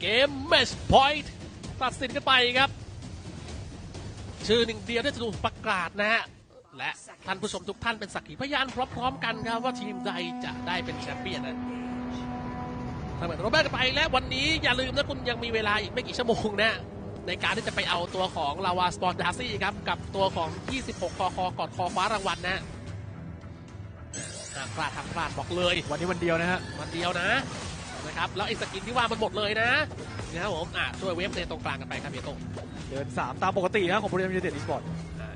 เกมแมชพอยต์ตัดสินกันไปครับ ชื่อหนึ่งเดียวที่จะถูกประกาศนะฮะ และท่านผู้ชมทุกท่านเป็นสักขีพยานพร้อมๆกันครับว่าทีมใดจะได้เป็นแชมเปี้ยนนะถ้าเหมือนโรเบิร์ตไปแล้ววันนี้อย่าลืมนะคุณยังมีเวลาอีกไม่กี่ชั่วโมงนะ ในการที่จะไปเอาตัวของลาวาสปอนดาซี่ครับ กับตัวของ 26 คอคอกอดคอคว้ารางวัลนะหากพลาดทำพลาดบอกเลย วันนี้วันเดียวนะฮะวันเดียวนะ นะครับ แล้วไอ้สกินที่ว่ามันหมดเลยนะนะครับผมอะช่วยเวฟในตรงกลางกันไปครับเบียโต้เดิน3ตามปกตินะของบริษัทยูไนเต็ดอีสปอร์ตอ่า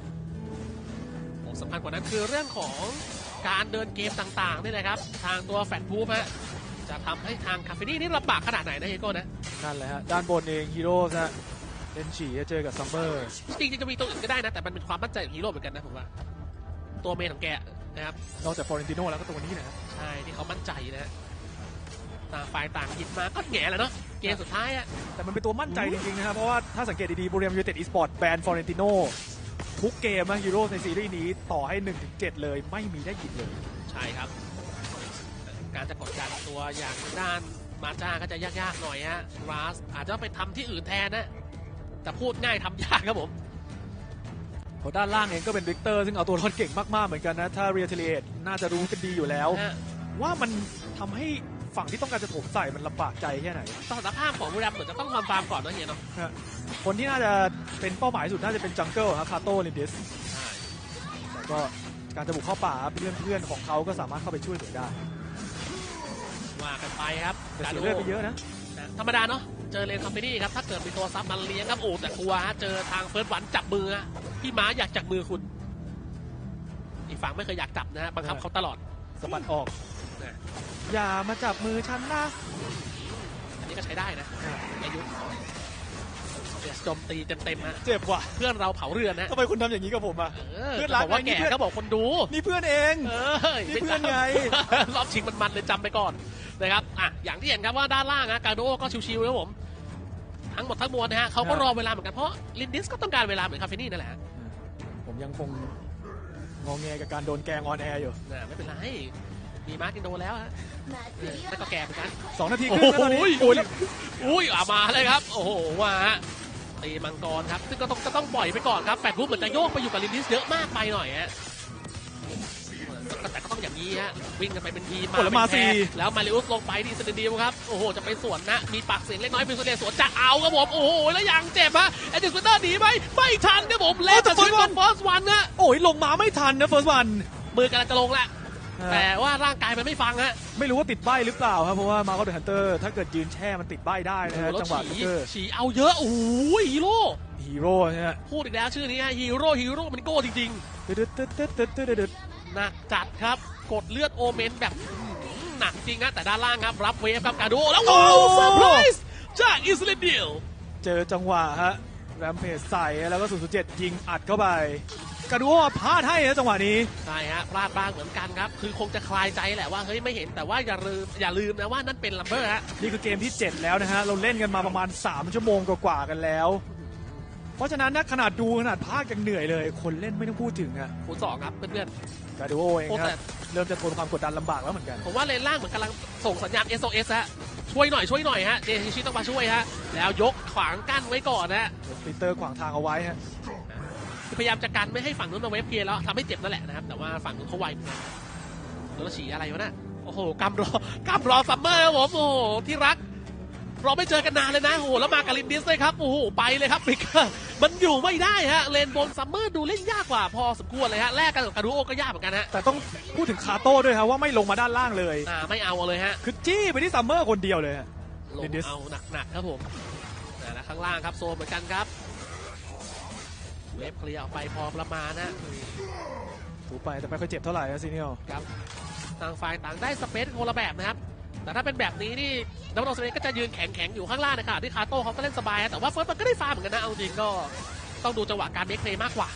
ผมสำคัญกว่านั้นคือเรื่องของการเดินเกมต่างๆนี่แหละครับ ทางตัวแฟตพูฟฮะจะทำให้ทางคาเฟนี่นี่ลำบากขนาดไหนนะเฮโก้นะนั่นแหละฮะด้านบนเองฮีโร่นะเล่นฉี่จะเจอกับซัมเมอร์จริงๆจะมีตัวอื่นก็ได้นะ แต่มันเป็นความมั่นใจของฮีโร่เหมือนกันนะผมว่า ตัวเมนของแกนะครับนอกจากฟอร์เรนติโนแล้วก็ตัวนี้นะฮะใช่ที่เขามั่นใจนะฮะ ต่างฝ่ายต่างหยิบมาก็แง่แหละเนาะเกมสุดท้ายอะ แต่มันเป็นตัวมั่นใจจริงๆนะครับ เพราะว่าถ้าสังเกตดีๆบริษัทยูไนเต็ดอีสปอร์ตแบนฟอร์เรนติโนทุกเกมนะฮีโร่ในซีรีส์นี้ต่อให้ 1-7 เลยไม่มีได้หยิบเลย ใช่ครับ การจะกดการตัวอย่างด้านมาจ้าก็จะยากๆหน่อยฮะราสอาจจะไปทำที่อื่นแทนนะ แต่พูดง่ายทำยากครับผม เพราะด้านล่างเองก็เป็นวิกเตอร์ซึ่งเอาตัวรอดเก่งมากๆเหมือนกันนะ ถ้าเรียเทเลียน่าจะรู้กันดีอยู่แล้ว ฮะ ว่ามันทำให้ ฝั่งที่ต้องการจะโถมใส่มันลำบากใจแค่ไหน สถานภาพของบุรีรัมย์เหมือนจะต้องทำฟาร์มก่อนนะเฮียเนาะคนที่น่าจะเป็นเป้าหมายสุดน่าจะเป็นจังเกิลครับคาโต้ลินเดสใช่แต่ก็การจะบุกเข้าป่าเพื่อนเพื่อนๆของเขาก็สามารถเข้าไปช่วยเหลือได้ว่ากันไปครับแต่เสียเลือดไปเยอะนะนะธรรมดาเนาะเจอเลนคอมเพนี่ครับถ้าเกิดมีตัวซับมันเลี้ยงครับโอ้แต่กลัวฮะเจอทางเฟิร์สวันจับมือฮะพี่ม้าอยากจับมือคุณ อีกฝั่งไม่เคยอยากจับนะฮะบังคับเขาตลอดสะบัดออกนะ อย่ามาจับมือฉันนะ อันนี้ก็ใช้ได้นะอายุเดี๋ยวโจมตีเต็มๆฮะเจ็บว่ะเพื่อนเราเผาเรือนนะทำไมคุณทำอย่างนี้กับผมอะเออเพื่อนรักบอกว่าไงนี่แก่เพื่อนก็บอกคนดู นี่เพื่อนเองเออนี่เพื่อนไงรอบชิงมันๆเลยจำไปก่อนนะครับอะอย่างที่เห็นครับว่าด้านล่างนะการโดก็ชิวๆครับผม ทั้งหมดทั้งมวลนะฮะเขาก็รอเวลาเหมือนกันเพราะลินดิสก็ต้องการเวลาเหมือนคาเฟนี่นั่นแหละผมยังคงงอแงกับการโดนแกงออนแอร์อยู่นะไม่เป็นไรมีมาร์กินโดแล้วฮะ เออนั่นก็แก่เหมือนกันสองนาทีคโอ้รึ่งโหแล้วตอนนี้โอ้ยอุ้ยอะมาเลยครับ โอ้โหมาฮะตีมังกรครับซึ่งก็ต้องก็ต้องปล่อยไปก่อนครับแฟดรูปเหมือนจะโยกไปอยู่กับลินดิสเยอะมากไปหน่อยฮะแต่ก็ต้องอย่างนี้ฮะวิ่งกันไปเป็นทีมโอ้แล้วมาเป็นแพรสี่แล้วมาริอุสลงไปดีสเตเดียมครับโอ้โหจะไปสวนนะมีปากเสียงเล็กน้อยเป็นสเตเดียสวนจะเอาครับผมโอ้โหแล้วยังเจ็บฮะเอเดนสเตอร์หนีไหมไม่ทันครับผมเล่นแต่ชีวิตของฟอสวันนะโอ้ยลงมาไม่ทันนะเฟิร์สวันมือกำลังจะลงแล้ว แต่ว่าร่างกายมันไม่ฟังฮะ ไม่รู้ว่าติดใบหรือเปล่าครับ เพราะว่ามาเขาเดอะฮันเตอร์ถ้าเกิดยืนแช่มันติดใบได้นะฮะแล้วจังหวะฉีเจอร์ฉีเอาเยอะโอ้ยฮีโร่ฮีโร่นะฮะพูดอีกแล้วชื่อนี้ฮะฮีโร่ฮีโร่มันโก้จริงตึ๊ดตึ๊ดตึ๊ดตึ๊ดตึ๊ดตึ๊ดตึ๊ดๆหนักจัดครับ กดเลือดโอเมนแบบหนักจริงนะแต่ด้านล่างครับ รับเวฟครับกาโดแล้วโอ้เซอร์ไพรส์จากอิสราเอลเจอจังหวะฮะแรมเพจใส่แล้วก็007ยิงอัดเข้าไป กระดูกพลาดให้นะจังหวะนี้ ใช่ฮะพลาดบ้างเหมือนกันครับ คือคงจะคลายใจแหละว่าเฮ้ยไม่เห็นแต่ว่าอย่าลืมอย่าลืมนะว่านั่นเป็นลัมเบอร์ฮะนี่คือเกมที่ 7 แล้วนะฮะ เราเล่นกันมาประมาณ 3 ชั่วโมงกว่าๆกันแล้ว เพราะฉะนั้นนะขนาดดูขนาดภาคยังเหนื่อยเลย คนเล่นไม่ต้องพูดถึงอะคูณสองครับเพื่อนกาดูโอเองๆโอ้ครัแต่บเริ่มจะทนความกดดันลำบากแล้วเหมือนกัน ผมว่าเลนล่างเหมือนกำลังส่งสัญญาณ SOS ฮะช่วยหน่อยช่วยหน่อยฮะเจชิต้องมาช่วยฮะแล้วยกขวางกั้นไว้ก่อนนะสปีเตอร์ขวางทางเอาไว้ฮะคือ พยายามจะกันไม่ให้ฝั่งนู้นมาเวฟเกียร์แล้วทำให้เจ็บนั่นแหละนะครับ แต่ว่าฝั่งนู้นเขาไวเหมือนกันแล้วฉีอะไรวะน่ะโอ้โหกำรอกำรอซัมเมอร์ครับผมโอ้โหที่รัก เราไม่เจอกันนานเลยนะโอ้โหแล้วมากับลินดิสเลยครับโอ้โหไปเลยครับฟิกเกอร์มันอยู่ไม่ได้ฮะเลนบนซัมเมอร์ดูเล่นยากกว่า พอสมควรเลยฮะแลกกันกับคารูโอก็ยากเหมือนกันฮะแต่ต้องพูดถึงคาโต้ด้วยครับว่าไม่ลงมาด้านล่างเลยอ่าไม่เอาเลยฮะคือจี้ไปที่ซัมเมอร์คนเดียวเลยฮะลง Lindis เอาหนักๆครับผมอ่าแล้วข้างล่างครับโซนเหมือนกันครับ เวฟเคลียร์ออกไปพอประมาณนะถูไปแต่ไม่ค่อยเจ็บเท่าไหร่นะซีเนียลครับต่างฝ่ายต่างได้สเปซคนละแบบนะครับ แต่ถ้าเป็นแบบนี้นี่ดับเบิลสเปซก็จะยืนแข็งๆอยู่ข้างล่างนะครับที่คาโต้เขาก็เล่นสบายนะแต่ว่าเฟิร์สมันก็ได้ฟาร์มเหมือนกันนะเอาจริงก็ต้องดูจังหวะการเมคเพลย์มากกว่า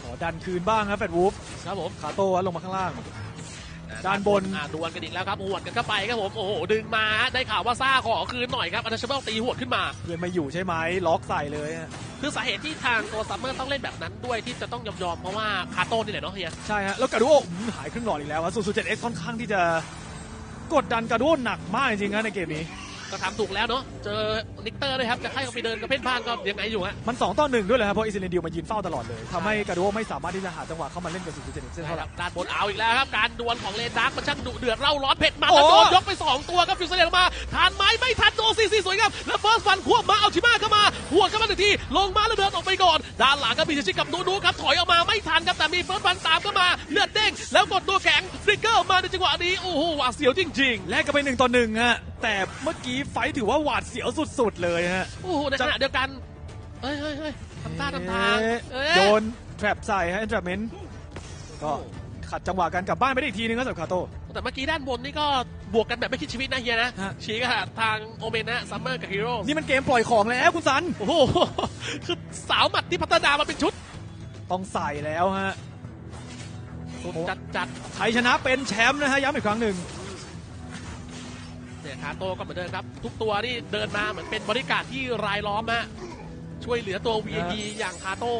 ขอดันคืนบ้างครับแฟดวูฟครับผมคาโต้ลงมาข้างล่าง ด้านบนอ่าดวลกันอีกแล้วครับหวดกันเข้าไปครับผมโอ้โหดึงมาฮะได้ข่าวว่าซ่าขอคืนหน่อยครับอันเดอร์เชเบิลตีหวดขึ้นมาเพื่อนไม่อยู่ใช่ไหมล็อกใส่เลยฮะคือสาเหตุที่ทางตัวซัมเมอร์ต้องเล่นแบบนั้นด้วยที่จะต้องยอมๆเพราะว่าคาโต้นี่แหละเนาะเฮียใช่ฮะแล้วกระดูกอืมหายครึ่งหลอดอีกแล้วศูนย์ศูนย์เจ็ดเอ็กค่อนข้างที่จะกดดันกระโดดหนักมากจริงๆนะในเกมนี้ ก็ทำถูกแล้วเนาะ เจอลิกเตอร์ด้วยครับ จะให้เขาไปเดินกับเพ่นพ่านก็ยังไงอยู่ฮะ มัน 2 ต่อหนึ่งด้วยเลยครับ เพราะอิสเรนดิวมายืนเฝ้าตลอดเลยทำให้กระโดดไม่สามารถที่จะหาจังหวะเข้ามาเล่นกับสุดเจนเส้นใช่เท่าไหคร่รับด้านบนเอาอีกแล้วครับ การดวลของเลนดักมันช่างดุเดือดเร่าร้อนเผ็ดมันโอ้แล้วโดนยกไป 2 ตัวครับฟิวเซเลนมาทานไหมไม่ทันโดน ซีซีสวยครับแล้วเฟิร์สฟันควบมาเอาชิมาเข้ามาหัวเข้ามาหนึ่งทีลงมาแล้วเดินออกไปก่อน ด้านหลังก็มีชิชิกับนูนูครับถอยออกมาไม่ทันครับแต่มีเฟิร์สฟันตามเข้ามาเลือดเด้งแล้วกดตัวแข็งฟลิกเกอร์มาในจังหวะนี้โอ้โหหวาดเสียวจริงแลกกันไปหนึ่งต่อหนึ่งฮะแต่เมื่อกี้ไฟท์ถือว่าหวาดเสียวสุดๆเลยฮะๆโอ้โหในขณะเดียวกันเฮ้ยเฮ้ยเฮ้ยทำท่าทำทางเอ๊ะเอ๊ะโดนแทรปใส่ฮะ e อนทรปเมนต์ก็ขัดจังหวะกันกลับบ้านไปได้อีกทีนึงก็สำหรับคาโต้ แต่เมื่อกี้ด้านบนนี่ก็บวกกันแบบไม่คิดชีวิตนะเฮียนะฮะ ชี้กับทางโอเมนนะซัมเมอร์กับฮีโร่นี่มันเกมปล่อยของแล้วคุณสัน โอ้โห คือสาวหมัดที่พัฒนามาเป็นชุด ต้องใส่แล้วฮะจัดจัดไทยชนะเป็นแชมป์นะฮะ ย้ำอีกครั้งหนึ่งเนี่ยคาโต้ก็เหมือนเดิมครับ ทุกตัวนี่เดินมาเหมือนเป็นบริการดที่รายล้อมฮะช่วยเหลือตัว VIP อย่างคาโต้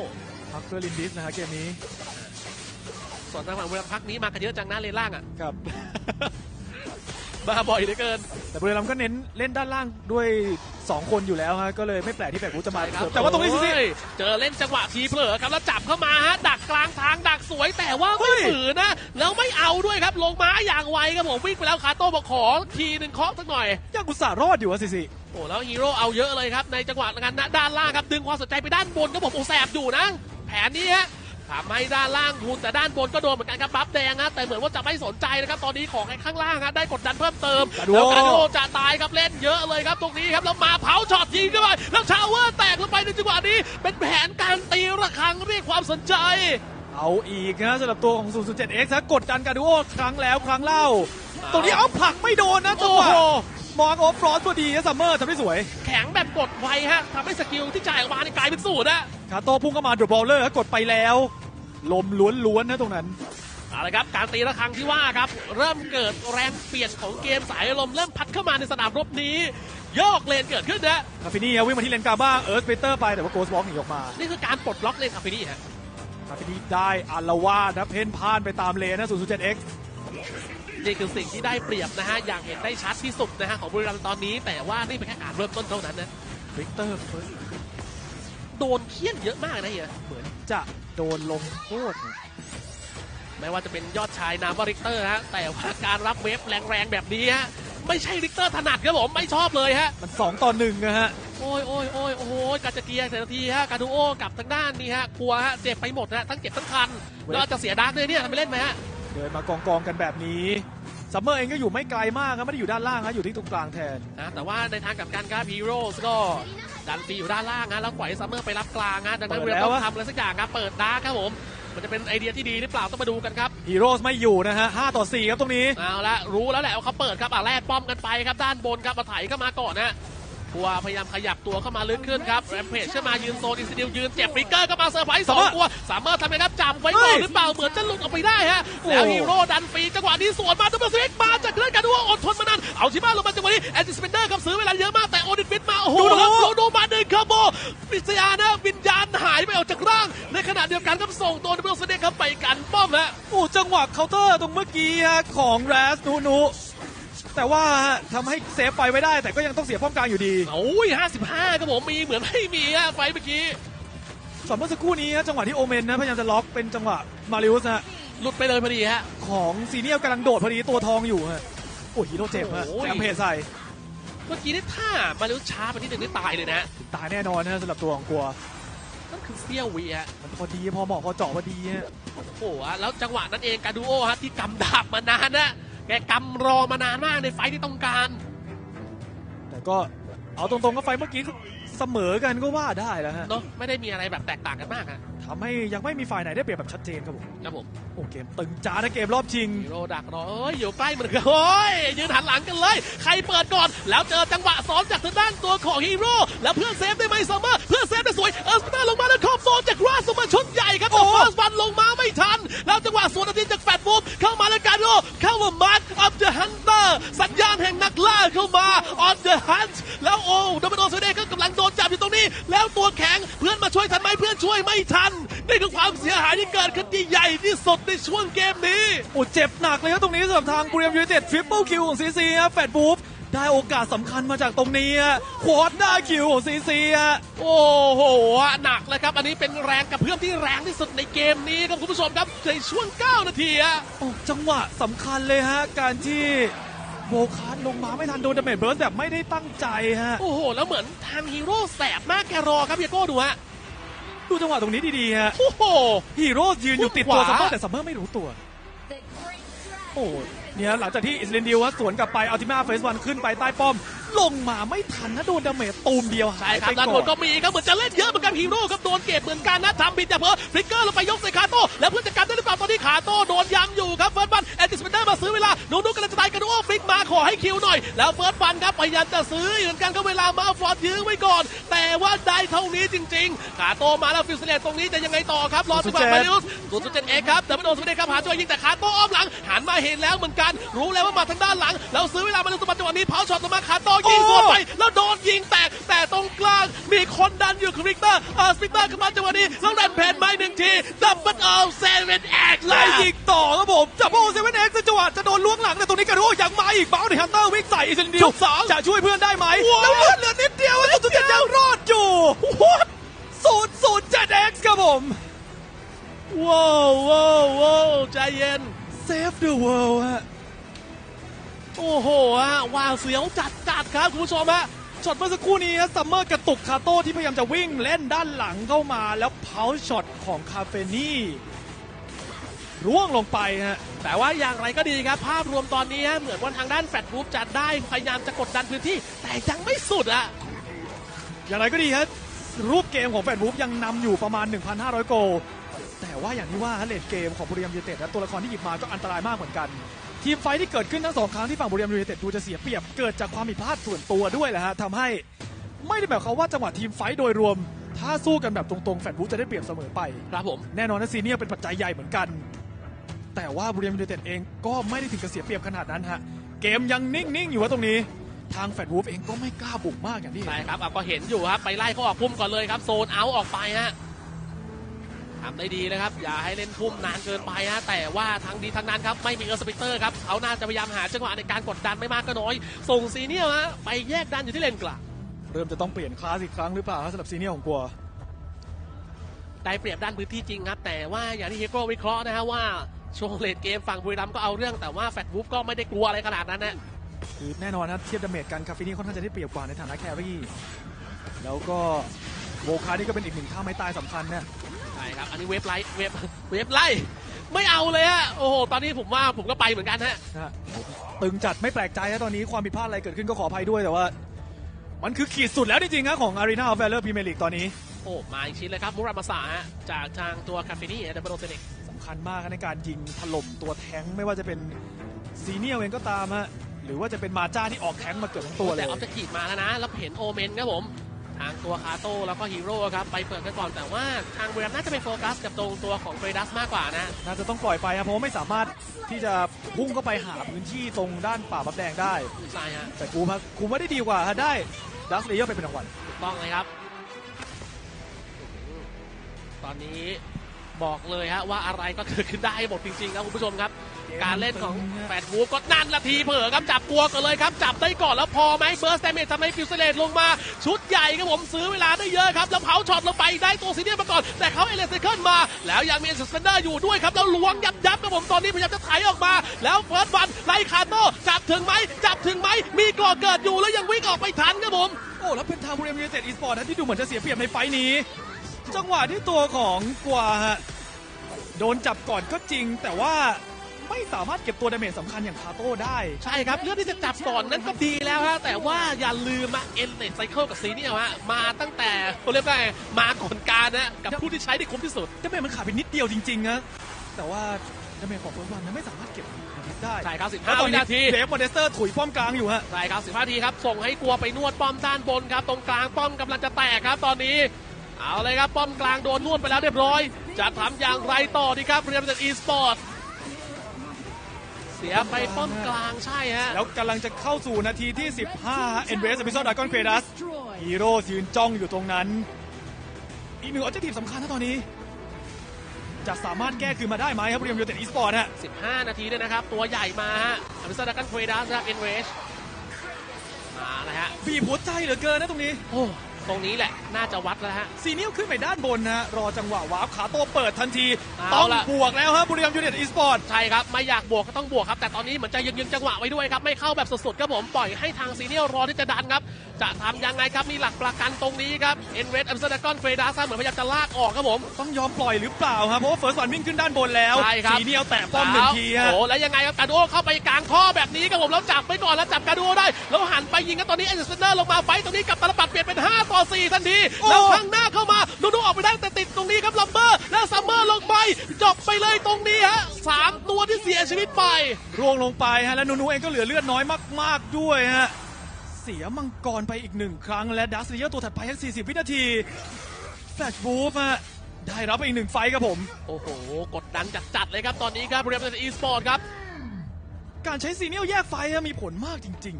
พักเพื่อลินดิสนะฮะเกมนี้ ส่วนทางฝั่งเวลาพักนี้มากันเยอะจังหน้าเลนล่างอะ ครับ มาบ่อยเหลือเกิน แต่บุรีรัมย์ก็เน้นเล่นด้านล่างด้วย 2 คนอยู่แล้วฮะก็เลยไม่แปลกที่แปลกกูจะมาใช่ครับเสริมแต่ว่าตรงนี้ซิซิโอ้ยเจอเล่นจังหวะทีเผลอครับแล้วจับเข้ามาฮะดักกลางทางดักสวยแต่ว่าเฮ้ไม่ย ฝืนนะแล้วไม่เอาด้วยครับลงมาอย่างไวครับผมวิ่งไปแล้วคาโต้บอกขอทีหนึ่งเคาะสักหน่อยยังกุตส่าห์รอดอยู่อะซิซิโอ้แล้วฮีโร่เอาเยอะเลยครับในจังหวะงานณด้านล่างครับดึงความสนใจไปด้านบนก็ผมโอ้แสบอยู่นะ แผนนี้ฮะ ทำให้ด้านล่างทุนแต่ด้านบนก็โดนเหมือนกันครับบัฟแดงฮะแต่เหมือนว่าจะไม่สนใจนะครับตอนนี้ของไอ้ข้างล่างฮะได้กดดันเพิ่มเติมกระโดดแล้วกาโดจะตายครับเล่นเยอะเลยครับตรงนี้ครับแล้วมาเผาช็อตยิงเข้าไปแล้วชาวเวอร์แตกลงไปในจังหวะนี้ เป็นแผนการตีระฆังเรียกความสนใจ เอาอีกนะสำหรับตัวของ 007X ฮะกดดันการดูโอครั้งแล้วครั้งเล่าตรงนี้เอาผลักไม่โดนนะจังหวะโอ้โห มองออฟฟรอนต์พอดีนะซัมเมอร์ทำได้สวย แข็งแบบกดไวฮะทำให้สกิลที่จ่ายออกมานี่กลายเป็นศูนย์นะคาโต้พุ่งเข้ามาดรอปบอลเลอร์กดไปแล้ว ลมล้วนๆนะตรงนั้นเอาละครับการตีระฆังที่ว่าครับเริ่มเกิดแรงเปลี่ยนของเกมสายลมเริ่มพัดเข้ามาในสนามรบนี้โยกเลนเกิดขึ้นนะคาฟินี่วิ่งมาที่เลนกลางบ้างเอิร์ธเปเตอร์ไปแต่ว่าโกสบล็อกหนีออกมา นี่คือการปลดล็อกเลนคาฟินี่ฮะคาฟินี่ได้อาละวาดนะเพ่นพ่านไปตามเลนนะ 007X นี่คือสิ่งที่ได้เปรียบนะฮะอย่างเห็นได้ชัดที่สุดนะฮะของบุรีรัมย์ตอนนี้ แต่ว่านี่เป็นแค่การเริ่มต้นเท่านั้นนะวิกเตอร์โดนเคี่ยนเยอะมากนะเฮียเหมือนจะโดนลงโทษนะไม่ว่าจะเป็นยอดชายนามว่าริกเตอร์ฮะแต่ว่าการรับเวฟแรงๆแบบนี้ฮะไม่ใช่ริกเตอร์ถนัดครับผมไม่ชอบเลยฮะมัน 2 ต่อ1นะฮะโอ้ยโอ้ยโอ้ยโอ้โหกาจะเกียร์เสียนาทีฮะกาดูโอกับทางด้านนี่ฮะกลัวฮะเจ็บไปหมดนะทั้งเจ็บทั้งคันเว้ยแล้วอาจจะเสียดาร์กเลยเนี่ยทำไปเล่นไหมฮะ เดินมากองกองๆกันแบบนี้ซัมเมอร์เองก็อยู่ไม่ไกลมากครับไม่ได้อยู่ด้านล่างครับอยู่ที่ตรงกลางแทนนะแต่ว่าในทางกลับกันครับฮีโร่ก็ดันฟรีอยู่ด้านล่างฮะแล้วปล่อยให้ซัมเมอร์ไปรับกลางฮะดังนั้นเปิเวดลาแล้วต้องอะทำอะไรสักอย่างครับเปิดดาร์กครับผมมันจะเป็นไอเดียที่ดีหรือเปล่าต้องมาดูกันครับฮีโร่ไม่อยู่นะฮะ5ต่อ4ครับตรงนี้เอาละรู้แล้วแหละว่าเขาเปิดครับอะแลกป้อมกันไปครับด้านบนครับมาไถเข้ามาก่อนนะ กัวพยายามขยับตัวเข้ามาลึกขึ้นครับแรมเพจขึ้นมายืนโซนอินซิดิวยืนเจ็บฟริกเกอร์ก็มาเซอร์ไพรส์สองสามารถตัวสามารถทำไงครับจับไว้ก่อนเฮ้ยหรือเปล่าเหมือนจะหลุดออกไปได้ฮะโอ้แล้วฮีโร่ดันฟรีจังหวะนี้สวนมาดับเบิลสวิกมาจากเรื่องการดูว่าอดทนมานานเอาชิบ้าลงมาจังหวะนี้แอนติสเปนเดอร์ครับซื้อเวลาเยอะมากแต่โอดินฟิตมาโอ้โหดูดูแล้วโรโดมาหนึ่งคาโบปิศยานะวิญญาณหายไปออกจากร่าง ในขณะเดียวกันครับส่งตัวดับเบิลสเนกครับไปกันป้อมฮะโอ้จังหวะเคาน์เตอร์ตรงเมื่อกี้ฮะของแรสนูนู แต่ว่าฮะทำให้เซฟไปไว้ได้ แต่ก็ยังต้องเสียป้อมกลางอยู่ดีโอ้ย55ครับผมมีเหมือนไม่มีฮะไฟเมื่อกี้ส่วนเมื่อสักครู่นี้ฮะจังหวะที่โอเมนนะพยายามจะล็อกเป็นจังหวะมาริอุสฮะหลุดไปเลยพอดีฮะ ของซีเนียลกำลังโดดพอดีตัวทองอยู่ฮะโอ้ฮีโร่เจ็บฮะโอ้ยแอมเพจใส่เมื่อกี้นี่ถ้ามาเร็วช้าไปนิดหนึ่งนี่ตายเลยนะตายแน่นอนนะสำหรับตัวของกลัว นั่นคือเซี่ยววีฮะมันพอดีพอเหมาะพอเจาะพอดีฮะโอ้โหแล้วจังหวะนั้นเองการดูโอฮะที่กำดาบมานานนะ แกกำรอมานานมากในไฟท์ที่ต้องการ แต่ก็เอาตรงๆก็ไฟเมื่อกี้ก็เสมอกันก็ว่าได้แล้วฮะ เนาะไม่ได้มีอะไรแบบแตกต่างกันมากฮะ ทำให้ยังไม่มีฝ่ายไหนได้เปรียบแบบชัดเจนครับผมครับผมโอ้เกมตึงจ้านะเกมรอบชิงฮีโร่ดักรอเอ้ยอยู่ใกล้เหมือนกันโอ้ยยืนหันหลังกันเลย ใครเปิดก่อน แล้วเจอจังหวะซ้อนจากทางด้านตัวของฮีโร่แล้วเพื่อนเซฟได้ไหมซัมเมอร์เพื่อนเซฟได้สวยเออร์สตาร์ลงมาแล้วครอบโซนจากราสมาชุดใหญ่ครับแต่โอ้เฟิร์สวันลงมาไม่ทัน แล้วจังหวะสวนอาทิตย์จากแฟดบูมเข้ามาแล้วการโดเข้ามามาร์คอัพเดอะฮันเตอร์สัญญาณแห่งนักล่าเข้ามาออนเดอะฮันต์แล้วโอ้ดับเบิลโอเซเดก็กำลังโดนจับบอยู่ตรงนี้ แล้วตัวแข็งเพื่อนมาช่วยทันไหมเพื่อนช่วยไม่ทันนี่คือความเสียหายที่เกิดขึ้นที่ใหญ่ที่สุดในช่วงเกมนี้ โอ้เจ็บหนักเลยครับตรงนี้สำหรับทางบุรีรัมย์ยูไนเต็ดทริปเปิลคิวของซีซีครับแฟดบูฟได้โอกาสสำคัญมาจากตรงนี้ฮะควอดหน้าคิวของซีซีฮะโอ้โหหนักเลยครับ อันนี้เป็นแรงกับเพื่อนที่แรงที่สุดในเกมนี้ครับคุณผู้ชมครับในช่วง 9 นาทีอะโอ้จังหวะสำคัญเลยฮะ การที่โวคาร์ดลงมาไม่ทันโดนดาเมจเบิร์สแบบไม่ได้ตั้งใจฮะ โอ้โห แล้วเหมือนทางฮีโร่แสบมากแกรอครับเฮียโก้ดูฮะ ดูจังหวะตรงนี้ดีๆฮะโอ้โหฮีโร่ยืนอยู่ติดตัวขซัมวาเมอร์แต่ซัมเมอร์ไม่รู้ตัว โอ้เนี่ยหลังจากที่อิสเลนดิวฮะสวนกลับไปอัลติมาเฟสวันขึ้นไปใต้ป้อม ลงมาไม่ทันนะโดนดาเมจตูมเดียวหาใช่ยครัไปบด้านก่บอนนก็มีครับเหมือนจะเล่นเยอะเหมือนกันฮีโร่ครับโดนเก็บเหมือนกันนะทำบิดแต่เพอฟลิกเกอร์ลงไปยกใส่คาโต้แล้วเพื่อนจัดการได้หรือเปล่าตอนนี้คาโต้โดนย้ำอยู่ครับเฟิร์สบันแอนติสเปนเตอร์มาซื้อเวลาโนนุกกำลังจะตายกันโอ้ฟลิกมาขอให้คิวหน่อยแล้วเฟิร์สบันครับพยายามจะซื้อเหมือนกันก็เวลามาฟอร์ดยื้อไว้ก่อน แต่ว่าได้เท่านี้จริงๆคาโต้มาแล้วฟิลเซเลตตรงนี้จะยังไงต่อครับรอจังหวะมาริอุสศูนย์จุดเจ็ดเอ็กครับแต่ไม่โดนสเปนเดครับหาจังหวะยิงแต่คาโต้อ้อมหลังหันมาเห็นแล้วเหมือนกัน รู้แล้วว่ามาทางด้านหลังแล้วซื้อเวลามาในสมบัติจังหวะนี้เผาช็อตลงมาคาโต้ยิงสวนไปแล้วโดนยิงแตกแต่ตรงกลางมีคนดันอยู่คือวิกเตอร์เออสปิกเตอร์ขึ้นมาจังหวะนี้แล้วดันแผ่นไม้หนึ่งทีดับเบิลเอาเซเว่นแอกไล่ยิงต่อครับผมจับโอเซเว่นเอ็กซ์จังหวะจะโดนล้วงหลังแต่ตรงนี้กระโดดยังมาอีกเบ้าในฮันเตอร์วิ่งใส่อิสเลนดิวชุดสองจะช่วยเพื่อนได้ไหมว้าวแล้วเลือดเหลือนิดเดียวแล้วสุดท้ายยังรอดอยู่ศูนย์ศูนย์เจ็ดเอ็กซ์ครับผมว้าวว้าวว้าวใจเย็น Save the world ฮะ โอ้โหฮะวาวเสียวจัดจัดครับคุณผู้ชมฮะช็อตเมื่อสักครู่นี้ฮะซัมเมอร์กระตุกคาโต้ที่พยายามจะวิ่งเล่นด้านหลังเข้ามาแล้วเพาช็อตของคาเฟนี่ร่วงลงไปฮะแต่ว่าอย่างไรก็ดีครับ ภาพรวมตอนนี้ฮะเหมือนว่าทางด้านแฟตบูฟจะได้พยายามจะกดดันพื้นที่ แต่ยังไม่สุดอะอย่างไรก็ดีฮะรูปเกมของแฟนบูฟยังนำอยู่ประมาณ 1,500 โกลแต่ว่าอย่างที่ว่าฮะเลดเกมของบุรีรัมย์ยูเต็ดและตัวละครที่หยิบมาก็อันตรายมากเหมือนกัน ทีมไฟท์ที่เกิดขึ้นทั้งสองครั้งที่ฝั่งบุรีรัมย์ยูไนเต็ดดูจะเสียเปรียบเกิดจากความผิดพลาดส่วนตัวด้วยแหละฮะทำให้ไม่ได้แบบเขามว่าจังหวะทีมไฟท์โดยรวม ถ้าสู้กันแบบตรงๆแฟนบูฟจะได้เปรียบเสมอไป ครับผม แน่นอนนะซีเนียร์เป็นปัจจัยใหญ่เหมือนกัน แต่ว่าบุรีรัมย์ยูไนเต็ดเองก็ไม่ได้ถึงกับเสียเปรียบขนาดนั้นฮะเกมยังนิ่งๆอยู่ว่าตรงนี้ ทางแฟนวูฟเองก็ไม่กล้าบุกมากอย่างที่เห็น ใช่ครับอะก็เห็นอยู่ครับ ไปไล่เขาออกพุ่มก่อนเลยครับ โซนเอาออกไปฮะ ทำได้ดีนะครับ อย่าให้เล่นพุ่มนานเกินไปฮะแต่ว่าทางดีทางนั้นครับ ไม่มีเออร์สปิเตอร์ครับเขาน่าจะพยายามหาจังหวะในการกดดันไม่มากก็น้อย ส่งซีเนียร์ฮะไปแยกดันอยู่ที่เลนกลางเริ่มจะต้องเปลี่ยนคลาสอีกครั้งหรือเปล่าครับสำหรับซีเนียร์ของกัวได้เปรียบด้านพื้นที่จริงครับแต่ว่าอย่างที่เฮโก้วิเคราะห์นะฮะว่าช่วงเลนเกมฝั่งบุรีรัมย์ก็เอาเรื่องแต่ว่าแฟตวูฟก็ไม่ได้กลัวอะไรขนาดนั้นนะคือแน่นอนนะเทียบดาเมจกันคาฟินี่ค่อนข้างจะได้เปรียบกว่าในฐานะแครี่แล้วก็โวคานี่ก็เป็นอีกหนึ่งท่าไม้ตายสำคัญนะใช่ ครับ อันนี้เว็บไลท์เว็บเว็บไล่ไม่เอาเลยฮะโอ้โหตอนนี้ผมว่าผมก็ไปเหมือนกันฮะนะฮะตึงจัดไม่แปลกใจนะตอนนี้ความผิดพลาดอะไรเกิดขึ้นก็ขออภัยด้วยแต่ว่า มันคือขีดสุดแล้วจริงๆนะของ Arena of Valor Premier League ตอนนี้โอ้มาอีกชิ้นเลยครับ มุรามาสาฮะจากทางตัวคาเฟนี่ดับเบิลโอเซเนกสำคัญมากในการยิงถล่มตัวแท้งไม่ว่าจะเป็นซีเนียร์เองก็ตามฮะหรือว่าจะเป็นมาจ้าที่ออกแท้งมาเกือบทั้งตัวเลแต่ย ออบเจกตีฟมาแล้วนะ แล้วเห็นโอเมนครับผม ทางตัวคาโต้แล้วก็ฮีโร่ครับไปเปิดกันก่อนแต่ว่าทางบุรีรัมย์น่าจะไปโฟกัสกับตรงตัวของเฟรดัสมากกว่านะน่าจะต้องปล่อยไปครับเพราะว่าไม่สามารถที่จะพุ่งเข้าไปหาพื้นที่ตรงด้านป่าบับแดงได้ใช่ฮะแต่กูมากูไม่ได้ดีกว่าฮะได้ดัสเลเยอร์ไปเป็นรางวัลถูกต้องเลยครับ ตอนนี้ บอกเลยฮะว่าอะไรก็เกิดขึ้นได้หมดจริงๆครับคุณผู้ชมครับ การเล่นของแปดวูฟก็นั่นละทีเผลอครับจับตัวกันเลยครับ จับได้ก่อนแล้วพอไหมเบิร์สแตมเมททำให้ฟิวเซเลตลงมา ชุดใหญ่ครับผมซื้อเวลาได้เยอะครับ แล้วเผาช็อตลงไปได้ตัวซีเนียร์มาก่อน แต่เขาเอเลสเคิลมา แล้วยังมีเอสเซนเดอร์อยู่ด้วยครับ แล้วล้วงยับยับครับผมตอนนี้พยายามจะไถออกมา แล้วเฟิร์สวันไล่คาโต้จับถึงไหมจับถึงไหมมีกรอเกิดอยู่แล้วยังวิ่งออกไปทันครับผมโอ้แล้วเป็นทางบุรีรัมย์ยูไนเต็ดอีสปอร์ตที่ดูเหมือนจะเสียเปรียบในไฟท์นี้ จังหวะที่ตัวของกวาฮะโดนจับก่อนก็จริง แต่ว่าไม่สามารถเก็บตัวดาเมจสำคัญอย่างคาโต้ได้ ใช่ครับ เรื่องที่จะจับก่อนนั้นก็ดีแล้วฮะแต่ว่าอย่าลืมอะเอ็นเนตไซเคิลกับซีเนียร์ฮะมาตั้งแต่เขาเรียกว่าไงมาก่อนการนะกับผู้ที่ใช้ได้คุ้มที่สุดดาเมจมันขาดไปนิดเดียวจริงๆนะแต่ว่าดาเมจของเฟิร์สวันนั้นไม่สามารถเก็บได้ใช่ครับแล้ว15ตอวินาทีเดฟมอเดสเตอร์ถุยป้อมกลางอยู่ฮะใช่ครับ15นาทีครับส่งให้กลัวไปนวดป้อมด้านบนครับตรงกลางป้อมกำลังจะแตกครับตอนนี้ เอาเลยครับ ป้อมกลางโดนนวดไปแล้วเรียบร้อย จะทำอย่างไรต่อดีครับเรียมจากอีสปอร์ตเสียไปต้นกลางใช่ฮะ แล้วกำลังจะเข้าสู่นาทีที่ 15 e n r a c e Episode Dragon Quest ฮีโร่ยืนจ้องอยู่ตรงนั้น อีกหนึ่งออบเจกตีฟสำคัญนะตอนนี้ จะสามารถแก้คืนมาได้ไหมครับเรียมยูเต็ดอีสปอร์ตฮะ 15 นาทีด้วยนะครับ ตัวใหญ่มาฮะอภิษฎากันเควดัสครับเอ็นเวชมาแล้วฮะบีบหัวใจเหลือเกินนะตรงนี้ โอ้ ตรงนี้แหละน่าจะวัดแล้วฮะซีเนียลขึ้นไปด้านบนนะฮะรอจังหวะวาร์ปขาโต้เปิดทันที เอาต้องล่ะ บวกแล้วครับบุรีรัมย์ยูเต็ดอีสปอร์ต ใช่ครับ ไม่อยากบวกก็ต้องบวกครับ แต่ตอนนี้เหมือนจะยังยึงจังหวะไว้ด้วยครับ ไม่เข้าแบบสุดๆครับผมปล่อยให้ทางซีเนียลรอที่จะดันครับ จะทำยังไงครับ มีหลักประกันตรงนี้ครับเอ็นเวสอัมสเตอร์ดากอนเฟรดาซ่าเหมือนพยายามจะลากออกครับผม ต้องยอมปล่อยหรือเปล่าครับเพราะว่าเฟิร์สวันวิ่งขึ้นด้านบนแล้วใช่ครับซีเนียลแตะป้อมหนึ่งทีฮะ โอ้แล้วยังไงครับกาดูโอเข้าไปกลางท่อแบบนี้ครับผมแล้วจับไปก่อนแล้วจับกาดูโอได้ แล้วหันไปยิงกันตอนนี้เอเจนเนอร์ลงมาไฟต์ตรงนี้กับตลปัดเปลี่ยนเป็น 5 ต่อ4ทันทีโอ้แล้วข้างหน้าเข้ามาดูดูออกไปได้แต่ติดตรงนี้ครับลัมเบอร์ แล้วซัมเมอร์ลงไปจบไปเลยตรงนี้ฮะสามตัวที่เสียชีวิตไป ร่วงลงไปฮะและนูนูเองก็เหลือเลือดน้อยมาก ๆ ด้วยฮะเสียมังกรไปอีกหนึ่งครั้งและดัสเซียตัวถัดไปแค่40 วินาทีแฟลชบูฟฮะได้รับไปอีกหนึ่งไฟท์ครับผม โอ้โห กดดันจัดๆเลยครับตอนนี้ครับเรียมเป็นอีสปอร์ตครับ การใช้ซีเนียลแยกไฟท์ฮะมีผลมากจริง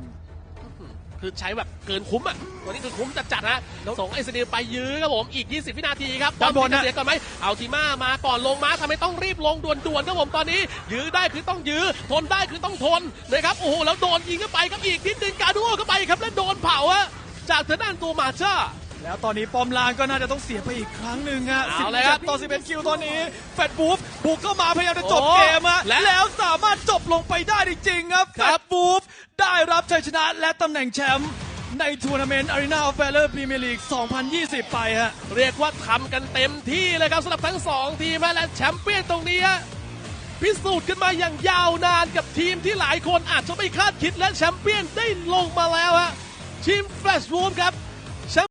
คือใช้แบบเกินคุ้มอะตัวนี้คือคุ้มจัดๆนะส่งไอซ์เดียไปยื้อครับผมอีก 20 วินาทีครับด้านบนจะนะเสียก่อนไหมเอาทีมามาก่อนลงมาทำไมต้องรีบลงด่วนๆครับผมตอนนี้ ยื้อได้คือต้องยื้อทนได้คือต้องทนนะครับโอ้โหแล้วโดนยิงเข้าไปครับอีกนิดนึงการดูโอเข้าไปครับแล้วโดนเผาอะจากทางด้านตัวมาช่าๆแล้วตอนนี้ปอมลางก็น่าจะต้องเสียไปอีกครั้งหนึ่งฮะเอาเลยครับ17ต่อ11คิวตอนนี้แฟลชบูฟ บุกเข้ามาพยายามจะจบโอ้เกมฮะและแล้วสามารถจบลงไปได้จริงๆครับคแฟรัลบชบูฟได้รับชัยชนะและตำแหน่งแชมป์ในทัวร์นาเมนต์ Arena of Valor Premier League 2020 ไปฮะ เรียกว่าทำกันเต็มที่เลยครับสำหรับทั้งสองทีมฮะและแชมเปี้ยนตรงนี้ฮะพิสูจน์กันมาอย่างยาวนานกับทีมที่หลายคนอาจจะไม่คาดคิดและแชมเปี้ยนได้ลงมาแล้วฮะทีมแฟลชวูฟครับ